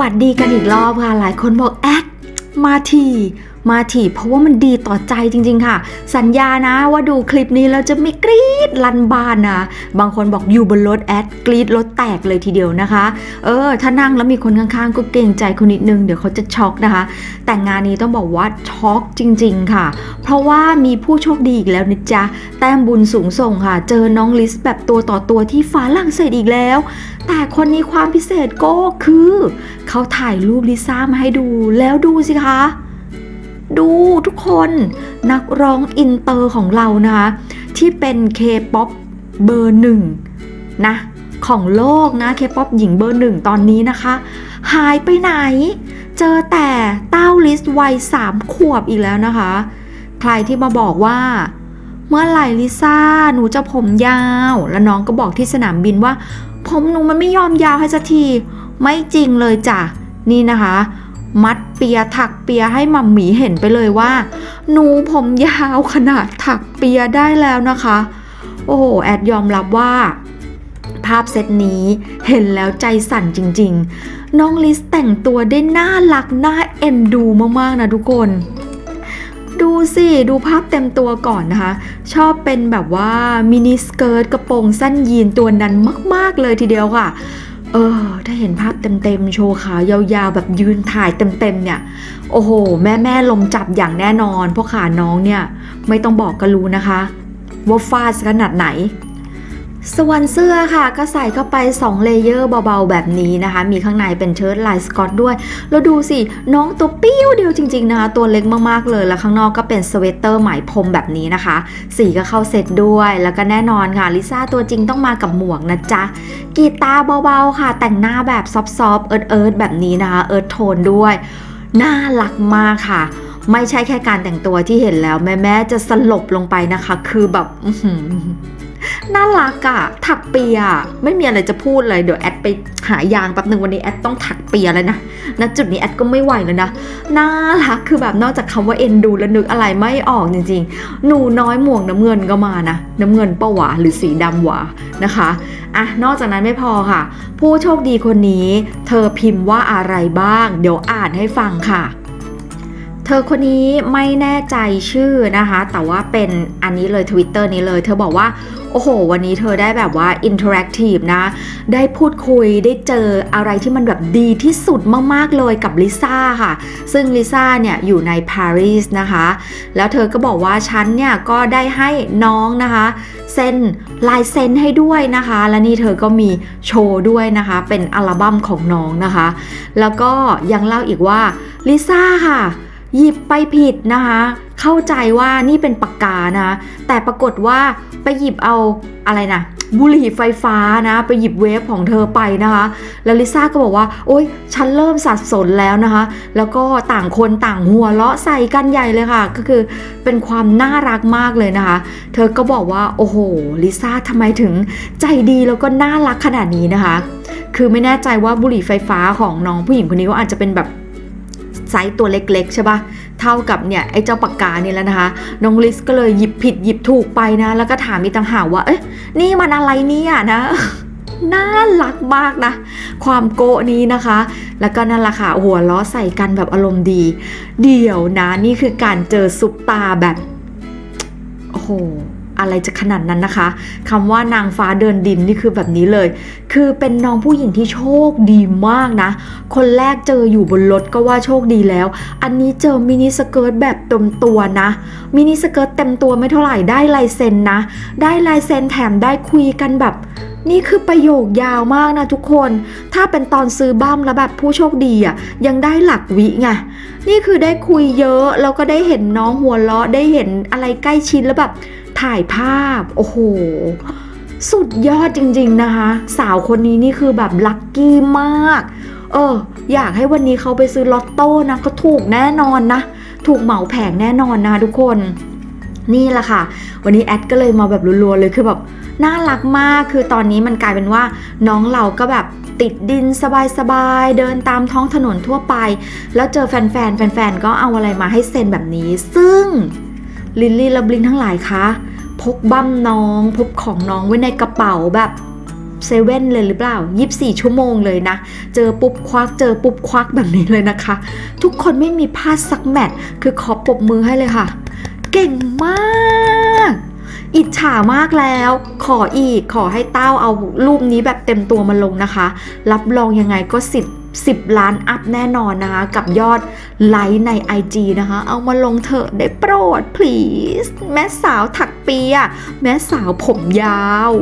วัสดีกันอีกรอบค่ะ หลายคนบอกแอดมาที มาทีเพราะว่ามันดีต่อใจจริง ๆ ค่ะ สัญญานะว่าดูคลิปนี้แล้วจะไม่กรี๊ดลันบานนะ บางคนบอกอยู่บนรถแอดกรี๊ดรถแตกเลยทีเดียวนะคะ เออ ถ้านั่งแล้วมีคนข้างๆ ก็เกรงใจคนนิดนึง เดี๋ยวเขาจะช็อกนะคะ แต่งานนี้ต้องบอกว่าช็อกจริง ๆ ค่ะ เพราะว่ามีผู้โชคดีอีกแล้วนะจ๊ะ แต้มบุญสูงส่งค่ะ เจอน้องลิสแบบตัวต่อตัวที่ฝาลังเศสอีกแล้ว แต่คนนี้ความพิเศษก็คือ เขาถ่ายรูปลิซ่ามาให้ดูแล้วดูสิคะ ดูทุกคนนักร้องอินเตอร์ของเรานะคะที่เป็นเคป๊อปเบอร์หนึ่งนะของโลกนะเคป๊อปหญิงเบอร์หนึ่งตอนนี้นะคะ หายไปไหน เจอแต่เต้าลิสวัยสามขวบอีกแล้วนะคะ ใครที่มาบอกว่า เมื่อไหร่ลิซ่าหนูจะผมยาว แล้วน้องก็บอกที่สนามบินว่า ผมหนูมันไม่ยอมยาวให้สักที ไม่จริงเลยจ้ะ นี่นะคะ มัดเปียถักเปียให้มัมหมีเห็นไปเลยว่า หนูผมยาวขนาดถักเปียได้แล้วนะคะ โอ้โห แอดยอมรับว่า ภาพเซตนี้เห็นแล้วใจสั่นจริง ๆ น้องลิสแต่งตัวได้น่ารักน่าเอ็นดูมากๆนะทุกคน ดูสิ ดูภาพเต็มตัวก่อนนะคะ ชอบเป็นแบบว่ามินิสเกิร์ตกระโปรงสั้นยีนตัวนั้นมาก ๆ เลยทีเดียวค่ะ เออ ถ้าเห็นภาพเต็มๆ โชว์ขายาวๆ แบบยืนถ่ายเต็มๆ เนี่ย โอ้โห แม่แม่ๆลมจับอย่างแน่นอน เพราะขาน้องเนี่ย ไม่ต้องบอกก็รู้นะคะ ว่าฟาดขนาดไหน ส่วนเสื้อค่ะก็ใส่เข้าไป 2 เลเยอร์เบาๆ แบบนี้นะคะ มีข้างในเป็นเชิ้ตลายสกอตด้วย แล้วดูสิ น้องตัวปิ้วเดียวจริง ๆ นะคะ ตัวเล็กมากๆเลย แล้วข้างนอกก็เป็นสเวตเตอร์ไหมพรมแบบนี้นะคะ สีก็เข้าเซตด้วย แล้วก็แน่นอนค่ะ ลิซ่าตัวจริงต้องมากับหมวกนะจ๊ะ กีตาร์เบาๆค่ะ แต่งหน้าแบบซอฟๆเอิร์ธเอิร์ธแบบนี้นะคะ เอิร์ธโทนด้วย น่ารักมากค่ะไม่ใช่แค่การแต่งตัวที่เห็นแล้วแม่ๆจะสลบลงไปนะคะ คือแบบ น่ารักอะถักเปีย ไม่มีอะไรจะพูดเลยเดี๋ยวแอดไปหายางแป๊บหนึ่งวันนี้แอดต้องถักเปียแล้วนะณจุดนี้แอดก็ไม่ไหวแล้วนะน่ารักคือแบบนอกจากคำว่าเอ็นดูแล้วนึกอะไรไม่ออกจริงๆ หนูน้อยหมวกน้ำเงินก็มานะน้ำเงินเปะหวะหรือสีดำหวะนะคะอะนอกจากนั้นไม่พอค่ะ ผู้โชคดีคนนี้ เธอพิมพ์ว่าอะไรบ้าง เดี๋ยวอ่านให้ฟังค่ะ ธอคนนี้ไม่แน่ใจชื่อนะคะ แต่ว่าเป็นอันนี้เลย Twitter นี้เลย เธอบอกว่า โอ้โห วันนี้เธอได้แบบว่าอินเทอร์แอคทีฟนะ ได้พูดคุยได้เจออะไรที่มันแบบดีที่สุดมาก ๆ เลยกับลิซ่าค่ะ ซึ่งลิซ่าเนี่ย อยู่ในปารีสนะคะ แล้วเธอก็บอกว่าฉันเนี่ย ก็ได้ให้น้องนะคะเซ็นลายเซ็นให้ด้วยนะคะ และนี่เธอก็มีโชว์ด้วยนะคะ เป็นอัลบั้มของน้องนะคะ แล้วก็ยังเล่าอีกว่าลิซ่าค่ะ หยิบไปผิดนะคะ เข้าใจว่านี่เป็นปากกานะ แต่ปรากฏว่าไปหยิบเอาอะไรนะบุหรี่ไฟฟ้านะ ไปหยิบเวฟของเธอไปนะคะ แล้วลิซ่าก็บอกว่า โอ๊ย ฉันเริ่มสับสนแล้วนะคะ แล้วก็ต่างคนต่างหัวเราะใส่กันใหญ่เลยค่ะ ก็คือเป็นความน่ารักมากเลยนะคะ เธอก็บอกว่า โอ้โห ลิซ่าทำไมถึงใจดีแล้วก็น่ารักขนาดนี้นะคะ คือไม่แน่ใจว่าบุหรี่ไฟฟ้าของน้องผู้หญิงคนนี้ก็อาจจะเป็นแบบ ไซส์ตัวเล็กๆใช่ปะเท่ากับเนี่ยไอ้เจ้าปากกานี่แล้วนะคะ น้องลิสก็เลยหยิบผิดหยิบถูกไปนะ แล้วก็ถามอีต่างหากว่า เอ๊ะนี่มันอะไรเนี่ยนะน่ารักมากนะ ความโกะนี้นะคะ แล้วก็นั่นแหละค่ะหัวล้อใส่กันแบบอารมณ์ดี เดี๋ยวนะนี่คือการเจอซุปตาแบบ โอ้โห อะไรจะขนาดนั้นนะคะคำว่านางฟ้าเดินดินนี่คือแบบนี้เลย คือเป็นน้องผู้หญิงที่โชคดีมากนะ คนแรกเจออยู่บนรถก็ว่าโชคดีแล้ว อันนี้เจอมินิสเกิร์ตแบบเต็มตัวนะ มินิสเกิร์ตเต็มตัวไม่เท่าไหร่ได้ลายเซ็นนะ ได้ลายเซ็นแถมได้คุยกันแบบนี่คือประโยคยาวมากนะทุกคน ถ้าเป็นตอนซื้อบ้ามแล้วแบบผู้โชคดีอะยังได้หลักวิไง นี่คือได้คุยเยอะแล้วก็ได้เห็นน้องหัวเราะได้เห็นอะไรใกล้ชิดแล้วแบบ ถ่ายภาพ โอ้โห สุดยอดจริงๆนะคะ สาวคนนี้นี่คือแบบลัคกี้มาก เออ อยากให้วันนี้เขาไปซื้อลอตโต้นะก็ถูกแน่นอนนะ ถูกเหมาแผงแน่นอนนะคะทุกคน นี่แหละค่ะ วันนี้แอดก็เลยมาแบบรัวๆเลยคือแบบน่ารักมากคือตอนนี้มันกลายเป็นว่าน้องเราก็แบบติดดินสบายๆ เดินตามท้องถนนทั่วไป แล้วเจอแฟนๆ แฟนๆ ก็เอาอะไรมาให้เซ็นแบบนี้ ซึ่งลิลลี่และบลินทั้งหลายคะ พกบั้มน้อง พกของน้องไว้ในกระเป๋าแบบเซเว่นเลยหรือเปล่า 24 ชั่วโมงเลยนะ เจอปุ๊บควัก เจอปุ๊บควักแบบนี้เลยนะคะ ทุกคนไม่มีผ้าซักแมตคือขอปรบมือให้เลยค่ะ เก่งมาก อิจฉามากแล้ว ขออีก ขอให้เต้าเอารูปนี้แบบเต็มตัวมาลงนะคะ รับรองยังไงก็สิทธิ์ 10 ล้านอัพแน่นอนนะคะ กับยอดไลค์ใน IG นะคะ เอามาลงเถอะได้โปรด please แม่สาวถักเปียแม่สาวผมยาว